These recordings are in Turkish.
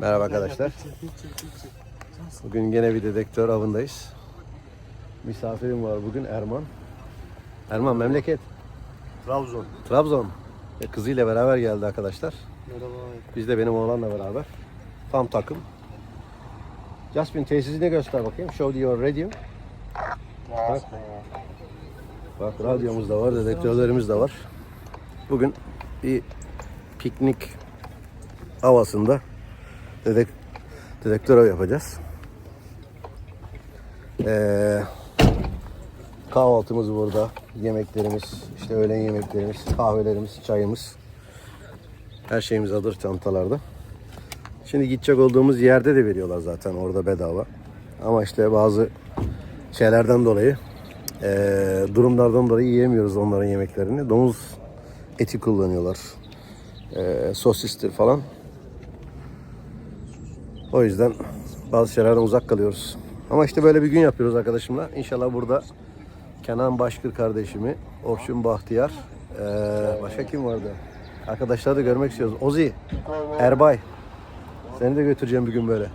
Merhaba arkadaşlar. Bugün gene bir dedektör avındayız. Misafirim var bugün Erman. Erman memleket. Trabzon. Trabzon. E, kızıyla beraber geldi arkadaşlar. Merhaba. Biz de benim oğlanla beraber. Tam takım. Jasmine tesisini göster bakayım. Show your radio. Bak. Bak radyomuz da var, dedektörlerimiz de var. Bugün bir piknik havasında dedek dedektör av yapacağız. Ee, kahvaltımız burada, yemeklerimiz, işte öğlen yemeklerimiz, kahvelerimiz, çayımız. Her şeyimiz hazır çantalarda. Şimdi gidecek olduğumuz yerde de veriyorlar zaten orada bedava. Ama işte bazı şeylerden dolayı, eee, durumlardan dolayı yiyemiyoruz onların yemeklerini. Domuz eti kullanıyorlar. Eee sosistir falan. O yüzden bazı şeylerden uzak kalıyoruz. Ama işte böyle bir gün yapıyoruz arkadaşımla. İnşallah burada Kenan Başkır kardeşimi, Orçun Bahtiyar, eee, başka kim vardı? Arkadaşlar da görmek istiyoruz. Ozi, Erbay. Seni de götüreceğim bir gün böyle.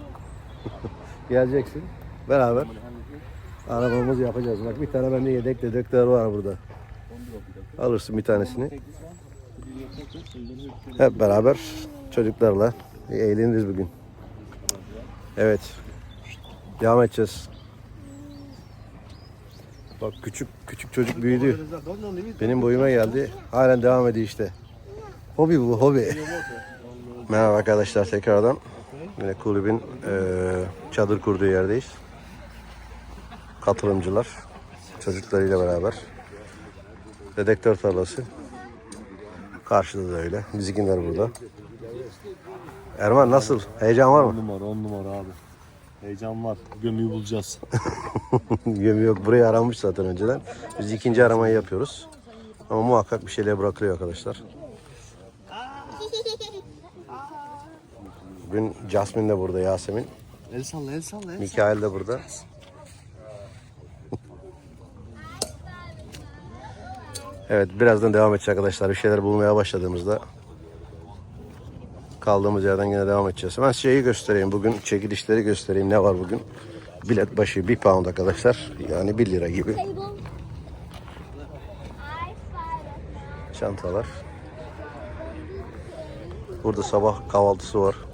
Geleceksin. Beraber. Arabamızı yapacağız. Bak bir tane bende yedek dedektör var burada. Alırsın bir tanesini. Hep beraber çocuklarla eğleniriz bugün. Evet. Devam edeceğiz. Bak küçük küçük çocuk büyüdü. Benim boyuma geldi. Halen devam ediyor işte. Hobi bu hobi. Merhaba arkadaşlar tekrardan. Yine kulübün eee, çadır kurduğu yerdeyiz. Katılımcılar çocuklarıyla beraber. Dedektör tarlası. Karşıda da öyle. Bizimkiler burada. Erman nasıl? Heyecan var On mı? numara, on numara abi. Heyecan var. Gömüyü bulacağız. Gömü yok. Burayı aramış zaten önceden. Biz ikinci aramayı yapıyoruz. Ama muhakkak bir şeyler bırakılıyor arkadaşlar. Bugün Jasmine de burada, Yasemin. el salla, el salla, el Mikail de burada. Evet birazdan devam edeceğiz arkadaşlar. Bir şeyler bulmaya başladığımızda kaldığımız yerden yine devam edeceğiz. Ben şeyi göstereyim. Bugün çekilişleri göstereyim. Ne var bugün? Bilet başı 1 pound arkadaşlar. Yani 1 lira gibi. Çantalar. Burada sabah kahvaltısı var.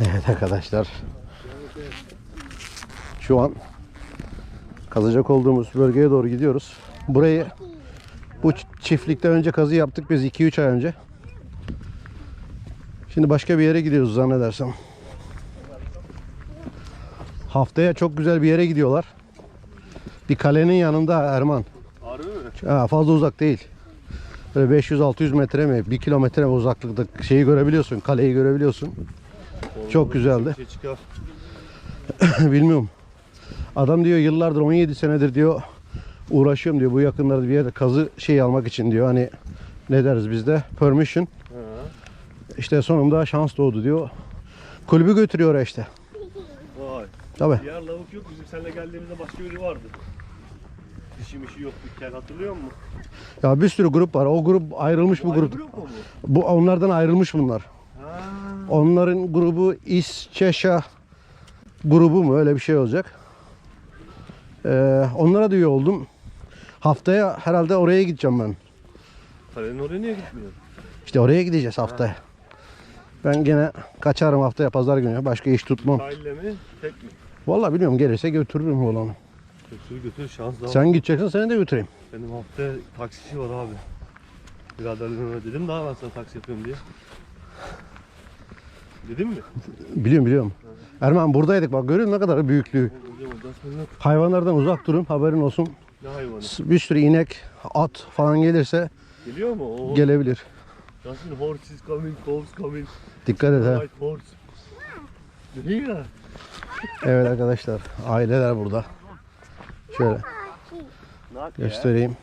Evet arkadaşlar. Şu an kazacak olduğumuz bölgeye doğru gidiyoruz. Burayı bu çiftlikten önce kazı yaptık biz 2-3 ay önce. Şimdi başka bir yere gidiyoruz zannedersem. Haftaya çok güzel bir yere gidiyorlar. Bir kalenin yanında Erman. Harbi mi? Ha, fazla uzak değil. Böyle 500-600 metre mi, 1 kilometre mi uzaklıkta şeyi görebiliyorsun, kaleyi görebiliyorsun. Çok güzeldi. Şey. Bilmiyorum. Adam diyor yıllardır 17 senedir diyor uğraşıyorum diyor bu yakınlarda bir yerde kazı şey almak için diyor hani ne deriz bizde permission. Ha. İşte sonunda şans doğdu diyor. Kulübü götürüyor oraya işte. Vay. Tabi. Diğer lavuk yok. Bizim seninle geldiğimizde başka biri vardı. İşim işi yoktu. Kel hatırlıyor musun? Ya bir sürü grup var. O grup ayrılmış bu Ayrı grup. grup mu bu? Bu onlardan ayrılmış bunlar. Ha. Onların grubu İsçeşa grubu mu öyle bir şey olacak. Ee, onlara da üye oldum. Haftaya herhalde oraya gideceğim ben. Kalenin oraya niye gitmiyor? İşte oraya gideceğiz haftaya. Ben gene kaçarım haftaya pazar günü. Başka iş tutmam. Sahille mi? Tek mi? Vallahi bilmiyorum gelirse götürürüm oğlanı. Götür götür şans daha. Sen gideceksin seni de götüreyim. Benim haftaya taksici var abi. Biraderlerime dedim daha ben sana taksi yapıyorum diye. Dedim mi? Biliyorum biliyorum. Erman buradaydık bak görüyor musun ne kadar büyüklüğü. Yok. Hayvanlardan uzak durun haberin olsun. Ne hayvanı? Bir sürü inek, at falan gelirse Geliyor mu? O gelebilir. Justin horse is coming, horse coming. Dikkat et ha. White horse. Evet arkadaşlar aileler burada. Şöyle göstereyim.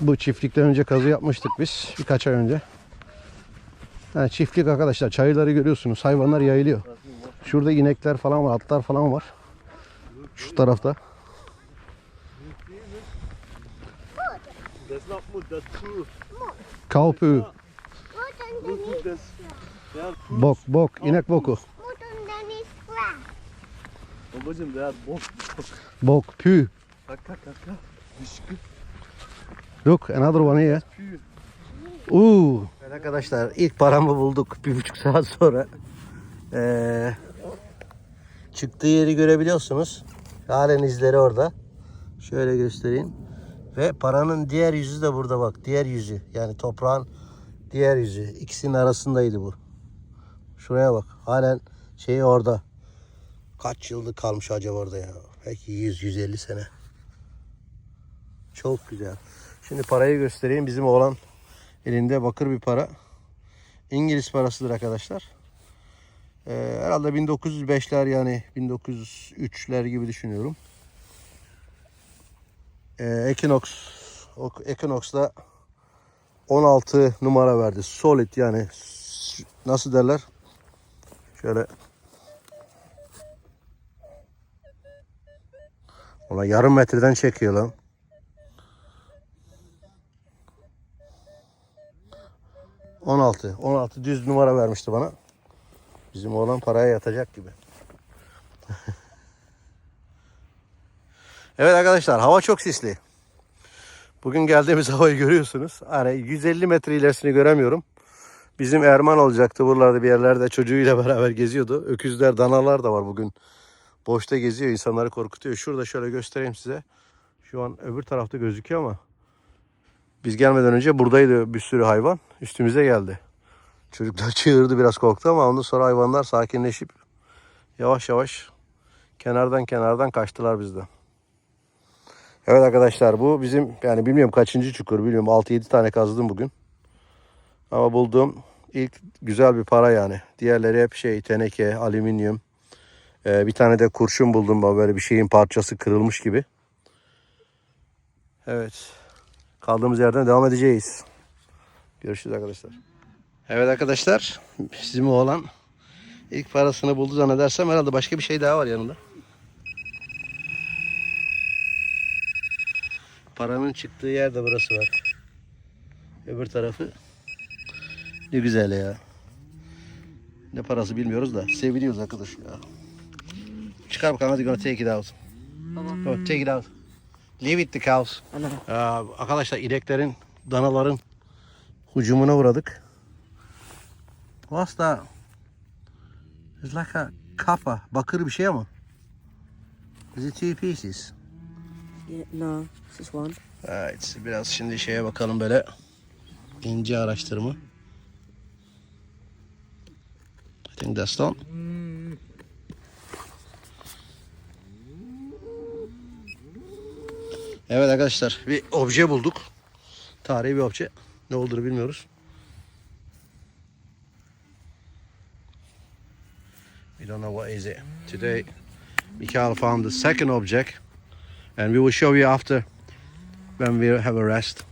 Bu çiftlikten önce kazı yapmıştık biz birkaç ay önce. Yani çiftlik arkadaşlar çayırları görüyorsunuz hayvanlar yayılıyor. Şurada inekler falan var atlar falan var. Şu tarafta. Kaupü. Bok bok inek boku. Babacım değer bok bok. Pü. Kaka kaka. Düşkü. Look another one here. Uuu. Evet arkadaşlar ilk paramı bulduk bir buçuk saat sonra. Ee, çıktığı yeri görebiliyorsunuz. Halen izleri orada. Şöyle göstereyim. Ve paranın diğer yüzü de burada bak. Diğer yüzü. Yani toprağın diğer yüzü. İkisinin arasındaydı bu. Şuraya bak. Halen şeyi orada. Kaç yıllık kalmış acaba orada ya? Belki 100-150 sene. Çok güzel. Şimdi parayı göstereyim. Bizim oğlan elinde bakır bir para. İngiliz parasıdır arkadaşlar. Ee, herhalde 1905'ler yani 1903'ler gibi düşünüyorum. Ee, Equinox Equinox'da 16 numara verdi. Solid yani nasıl derler? Şöyle Ulan yarım metreden çekiyor lan. On altı. 16 düz numara vermişti bana. Bizim oğlan paraya yatacak gibi. evet arkadaşlar hava çok sisli. Bugün geldiğimiz havayı görüyorsunuz. Hani 150 metre ilerisini göremiyorum. Bizim Erman olacaktı buralarda bir yerlerde çocuğuyla beraber geziyordu. Öküzler, danalar da var bugün. Boşta geziyor, insanları korkutuyor. Şurada şöyle göstereyim size. Şu an öbür tarafta gözüküyor ama biz gelmeden önce buradaydı bir sürü hayvan. Üstümüze geldi. Çocuklar çığırdı biraz korktu ama ondan sonra hayvanlar sakinleşip yavaş yavaş kenardan kenardan kaçtılar bizden. Evet arkadaşlar bu bizim yani bilmiyorum kaçıncı çukur bilmiyorum 6-7 tane kazdım bugün. Ama bulduğum ilk güzel bir para yani. Diğerleri hep şey teneke, alüminyum. Ee, bir tane de kurşun buldum böyle bir şeyin parçası kırılmış gibi. Evet. Kaldığımız yerden devam edeceğiz. Görüşürüz arkadaşlar. Evet arkadaşlar. Bizim oğlan ilk parasını buldu zannedersem herhalde başka bir şey daha var yanında. Paranın çıktığı yer de burası var. Öbür tarafı. Ne güzel ya. Ne parası bilmiyoruz da seviliyoruz arkadaş ya. Çıkar bakalım hadi gonna take it out. Go, take it out. Leave it the cows. Ee, arkadaşlar ineklerin, danaların hücumuna uğradık. What's that? It's like a copper, bakır bir şey ama. Is it two pieces? Yeah, no, it's just one. Evet, biraz şimdi şeye bakalım böyle. ince araştırma. I think that's done. Evet arkadaşlar bir obje bulduk. Tarihi bir obje. Ne olduğunu bilmiyoruz. Know what is it. Today Mikael found the second object and we will show you after when we have a rest.